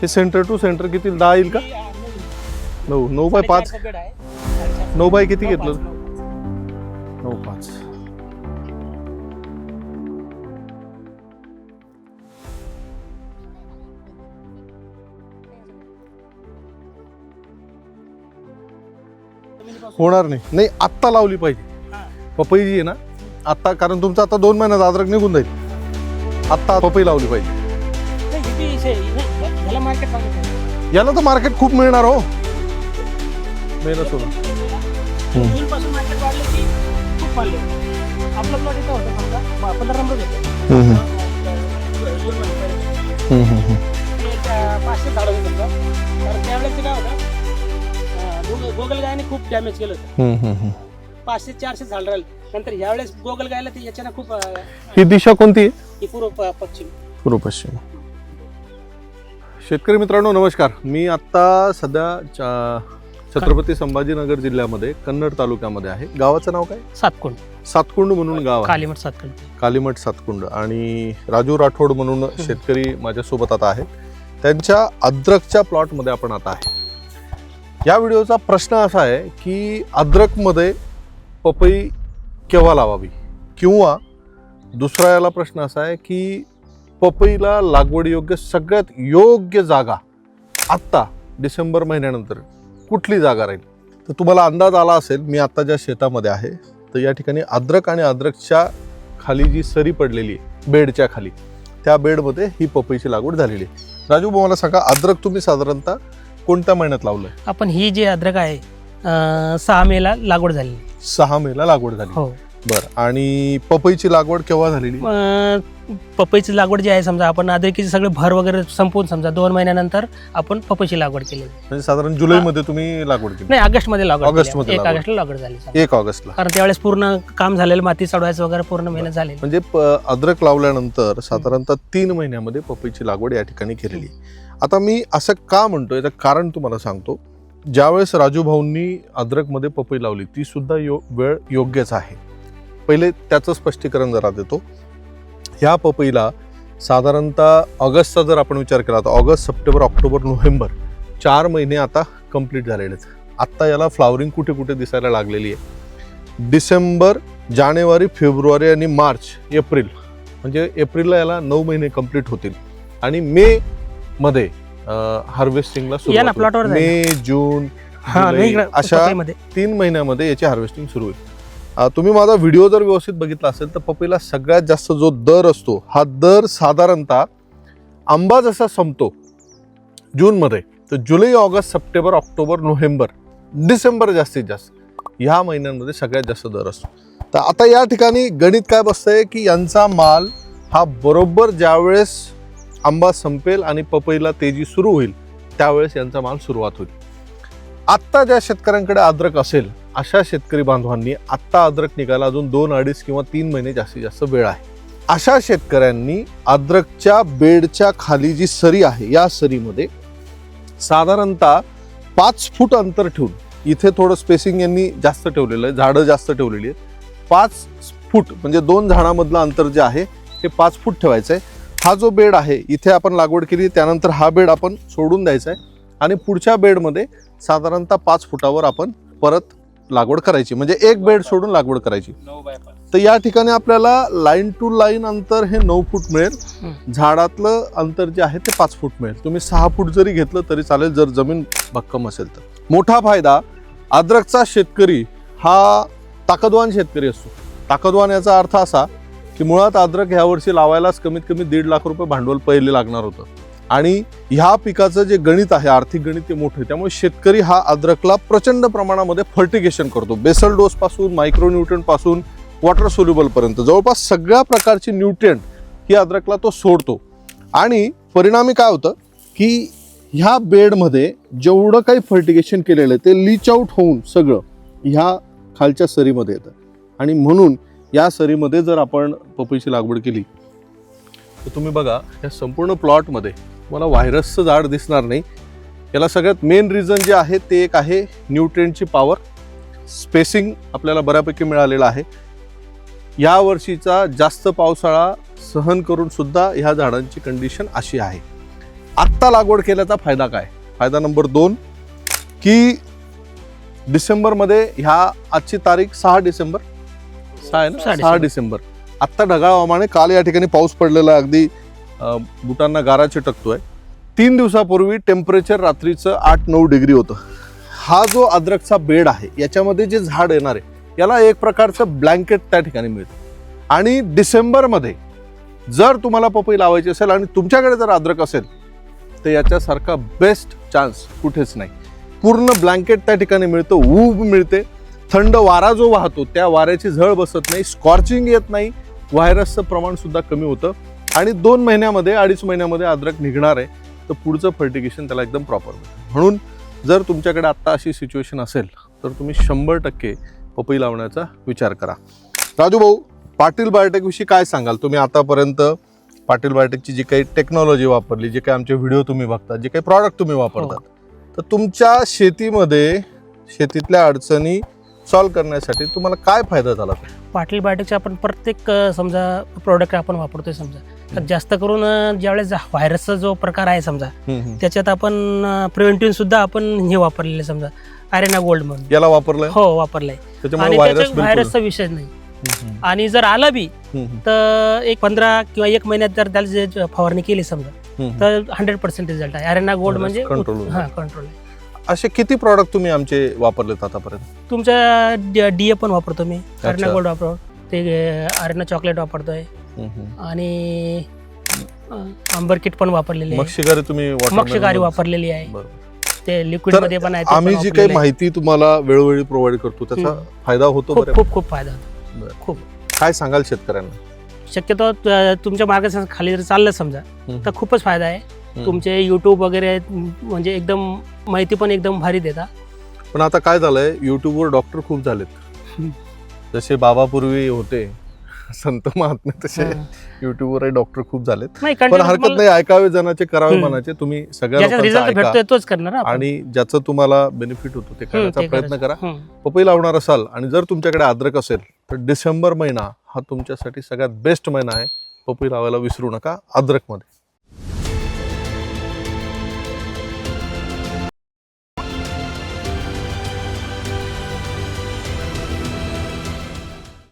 हे centre to centre किती दहा येईल का नऊ. नऊ बाय पाच आहे. साडेचारचं. नऊ बाय किती घेतलं पाच, नऊ. पाच होणार नाही नाही आत्ता लावली पाहिजे. पपई जी आहे ना आत्ता कारण तुमचं आता दोन महिन्यात अद्रक निघून जाईल आत्ता पपई लावली पाहिजे मार्केट. याला तर मार्केट खूप मिळणार हो. मेहनत होईल जूनपासून मार्केट वाढलं की खूप वाढले. आपला प्लॉट इथं होता समजा. ब- पंधरा नंबर घेतले पाचशे झाडं होते समजा. कारण त्यावेळेस काय होतं अं, गोग- गोगल गायने खूप डॅमेज केलं होतं. पाचशे चारशे झाड राहिले. नंतर ह्यावेळेस गोगल गायला ते याच्यानं खूप अं, ही दिशा कोणती? आहे ही पूर्व प- पश्चिम. पूर्व पश्चिम. शेतकरी मित्रांनो नमस्कार. मी आत्ता सध्या छत्रपती संभाजीनगर जिल्ह्यामध्ये कन्नड तालुक्यामध्ये आहे. गावाचं नाव काय? सातकोंड. सातकुंड म्हणून गाव आहे. कालीमठ सातकोंड. कालीमठ सातकुंड. आणि राजू राठोड म्हणून शेतकरी माझ्यासोबत आता आहेत. त्यांच्या अद्रकच्या प्लॉटमध्ये आपण आता आहे. या व्हिडिओचा प्रश्न असा आहे की अद्रकमध्ये पपई केव्हा लावावी? किंवा दुसरा याला प्रश्न असा आहे की पपईला लागवडीयोग्य सगळ्यात योग्य जागा आत्ता डिसेंबर महिन्यानंतर कुठली जागा राहील? तर तुम्हाला अंदाज आला असेल मी आत्ता ज्या शेतामध्ये आहे तर या ठिकाणी अद्रक आणि अद्रकच्या खाली जी सरी पडलेली आहे बेडच्या खाली त्या बेडमध्ये ही पपईची लागवड झालेली आहे. राजू भाऊ मला सांगा अद्रक तुम्ही साधारणतः कोणत्या महिन्यात लावलंय? आपण ही जी अद्रक आहे सहा मेला लागवड झाली. सहा मेला लागवड झाली. हो. बरं. आणि पपईची लागवड केव्हा झालेली? अं, पपईची लागवड जी आहे समजा आपण अद्रकीचे सगळे भर वगैरे संपवून समजा दोन महिन्यानंतर आपण पपईची लागवड केली म्हणजे साधारण जुलैमध्ये तुम्ही लागवड केली. नाही ऑगस्टमध्ये लागवड ऑगस्ट केली. मध्ये एक लागवड. ऑगस्टला लागवड झाली समजा. एक ऑगस्टला. कारण त्यावेळेस पूर्ण काम झालेलं माती चढवायचं वगैरे पूर्ण मेहनत झालेली. म्हणजे प- अद्रक लावल्यानंतर साधारणतः तीन महिन्यामध्ये पपईची लागवड या ठिकाणी केलेली. आहे. आता मी असं का म्हणतो याचं कारण तुम्हाला सांगतो. ज्यावेळेस राजू भाऊंनी अद्रकमध्ये पपई लावली ती सुद्धा यो वेळ योग्यच आहे. पहिले त्याचं स्पष्टीकरण जरा देतो. ह्या पपईला साधारणतः ऑगस्टचा जर आपण विचार केला तर ऑगस्ट सप्टेंबर ऑक्टोबर नोव्हेंबर चार महिने आता कंप्लीट झालेले आहेत. आत्ता याला फ्लावरिंग कुठे कुठे दिसायला लागलेली आहे? डिसेंबर जानेवारी फेब्रुवारी आणि मार्च एप्रिल म्हणजे एप्रिलला याला नऊ महिने कंप्लीट होतील. आणि मे मध्ये हार्वेस्टिंगला. मे जून अशा. तीन महिन्यामध्ये याची हार्वेस्टिंग सुरू होईल. तुम्ही माझा व्हिडिओ जर व्यवस्थित बघितला असेल तर पपईला सगळ्यात जास्त जो दर असतो हा दर साधारणतः आंबा जसा संपतो जूनमध्ये तर जुलै ऑगस्ट सप्टेंबर ऑक्टोबर नोव्हेंबर डिसेंबर जास्तीत जास्त ह्या महिन्यांमध्ये सगळ्यात जास्त दर असतो. तर आता या ठिकाणी गणित काय बसतंय की यांचा माल हा बरोबर ज्यावेळेस आंबा संपेल आणि पपईला तेजी सुरू होईल त्यावेळेस यांचा माल सुरुवात होईल. आत्ता ज्या शेतकऱ्यांकडे अद्रक असेल अशा शेतकरी बांधवांनी आत्ता अद्रक निघायला अजून दोन अडीच किंवा तीन महिने जास्तीत जास्त वेळ आहे. अशा शेतकऱ्यांनी अद्रकच्या बेडच्या खाली जी सरी आहे या सरीमध्ये साधारणतः पाच फूट अंतर ठेवून इथे थोडं स्पेसिंग यांनी जास्त ठेवलेलं आहे झाडं जास्त ठेवलेली आहेत. पाच फूट म्हणजे दोन झाडामधलं अंतर जे आहे ते पाच फूट ठेवायचं आहे. हा जो बेड आहे इथे आपण लागवड केली त्यानंतर हा बेड आपण सोडून द्यायचा आहे. आणि पुढच्या बेडमध्ये साधारणतः पाच फुटावर आपण परत लागवड करायची म्हणजे एक बेड सोडून लागवड करायची. तर या ठिकाणी आपल्याला लाईन टू लाईन अंतर हे नऊ फूट मिळेल. झाडातलं अंतर जे आहे ते पाच फूट मिळेल. तुम्ही सहा फूट जरी घेतलं तरी चालेल जर जमीन भक्कम असेल तर. मोठा फायदा अद्रकचा शेतकरी हा ताकदवान शेतकरी असतो. ताकदवान याचा अर्थ असा की मुळात अद्रक ह्या वर्षी लावायलाच कमीत कमी दीड लाख रुपये भांडवल पहिले लागणार होतं. आणि ह्या पिकाचं जे गणित आहे आर्थिक गणित ते मोठं आहे त्यामुळे शेतकरी हा अद्रकला प्रचंड प्रमाणामध्ये फर्टिगेशन करतो. बेसल डोस पासून मायक्रोन्यूट्रनपासून वॉटर सोल्युबल पर्यंत. जवळपास सगळ्या प्रकारची न्यूट्रियंट ही अद्रकला तो सोडतो. आणि परिणामी काय होतं की ह्या बेडमध्ये जेवढं काही फर्टिगेशन केलेलं आहे ते लीच आउट होऊन सगळं ह्या खालच्या सरीमध्ये येतं. आणि म्हणून या सरीमध्ये जर आपण पपईची लागवड केली तर तुम्ही बघा या संपूर्ण प्लॉटमध्ये तुम्हाला व्हायरसचं झाड दिसणार नाही. याला सगळ्यात मेन रिझन जे आहे ते एक आहे न्यूट्रियनची पॉवर स्पेसिंग आपल्याला बऱ्यापैकी मिळालेलं आहे. या वर्षीचा जास्त पावसाळा सहन करून सुद्धा ह्या झाडांची कंडिशन अशी आहे. आत्ता लागवड केल्याचा फायदा काय? फायदा नंबर दोन की डिसेंबरमध्ये ह्या आजची तारीख सहा डिसेंबर. सहा आहे ना? सहा डिसेंबर. आत्ता ढगाळ हवामाने काल या ठिकाणी पाऊस पडलेला अगदी बुटांना गारा चिटकतोय. तीन दिवसापूर्वी टेम्परेचर रात्रीचं आठ नऊ डिग्री होतं. हा जो अद्रकचा बेड आहे याच्यामध्ये जे झाड येणार आहे याला एक प्रकारचं ब्लँकेट त्या ठिकाणी मिळतं. आणि डिसेंबरमध्ये जर तुम्हाला पपई लावायची असेल आणि तुमच्याकडे जर अद्रक असेल तर याच्यासारखा बेस्ट चान्स कुठेच नाही. पूर्ण ब्लँकेट त्या ठिकाणी मिळतं ऊब मिळते. थंड वारा जो वाहतो त्या वाऱ्याची झळ बसत नाही स्कॉर्चिंग येत नाही. व्हायरसचं प्रमाण सुद्धा कमी होतं. आणि दोन महिन्यामध्ये अडीच महिन्यामध्ये अद्रक निघणार आहे. तर पुढचं फर्टिगेशन त्याला एकदम प्रॉपर मिळतं म्हणून जर तुमच्याकडे आत्ता अशी सिच्युएशन असेल तर तुम्ही शंभर टक्के पपई लावण्याचा विचार करा. राजू भाऊ पाटील बायोटेकविषयी काय सांगाल? तुम्ही आतापर्यंत पाटील बायोटेकची जी काही टेक्नॉलॉजी वापरली जे काही आमचे व्हिडिओ तुम्ही बघता जे काही प्रॉडक्ट तुम्ही वापरतात. तर तुमच्या शेतीमध्ये शेतीतल्या अडचणी सॉल्व्ह करण्यासाठी तुम्हाला काय फायदा झाला? पाटील बायोटेकचे आपण प्रत्येक समजा प्रोडक्ट आपण वापरतोय समजा. तर जास्त करून ज्यावेळेस व्हायरसचा जो प्रकार आहे समजा त्याच्यात आपण प्रिव्हेंटिव्ह सुद्धा आपण हे वापरलेले समजा. अरेना गोल्ड म्हणून. याला वापरलंय? हो वापरलंय. आणि व्हायरसचा विषय नाही. आणि जर आला बी तर एक पंधरा किंवा एक महिन्यात जर त्याला फवारणी केली समजा तर हंड्रेड पर्सेंट रिझल्ट आहे. अरेना गोल्ड म्हणजे हा. कंट्रोल आहे. असे किती प्रॉडक्ट तुम्ही आमचे वापरलेत आतापर्यंत? तुमच्या डीए पण वापरतो मी. अरेना गोल्ड वापरतो. ते अरेना चॉकलेट वापरतोय. आणि आंबर किट पण वापरलेली आहे. शिगारी तुम्ही मक्षकारी वापरलेली आहे. ते लिक्विडमध्ये पण आहे आम्ही जी काही. माहिती तुम्हाला वेळोवेळी प्रोव्हाइड करतो त्याचा. फायदा होतो खूप खूप फायदा होतो. खूप. काय सांगाल शेतकऱ्यांना? शक्यतो तुमच्या मार्गदर्शन खाली जर चाललं समजा तर खूपच फायदा आहे. तुमचे युट्यूब वगैरे म्हणजे एकदम माहिती पण एकदम भारी देता पण आता काय झालंय युट्यूबवर डॉक्टर खूप झालेत. जसे बाबापूर्वी होते संत महात्मे तसे. युट्यूबवर डॉक्टर खूप झालेत पण हरकत नाही ऐकावे जनाचे करावे. मनाचे तुम्ही सगळ्या तोच करणार. आणि ज्याचं तुम्हाला बेनिफिट होतो ते करण्याचा प्रयत्न करा. पपई लावणार असाल आणि जर तुमच्याकडे अद्रक असेल तर डिसेंबर महिना हा तुमच्यासाठी सगळ्यात बेस्ट महिना आहे पपई लावायला विसरू नका अद्रकमध्ये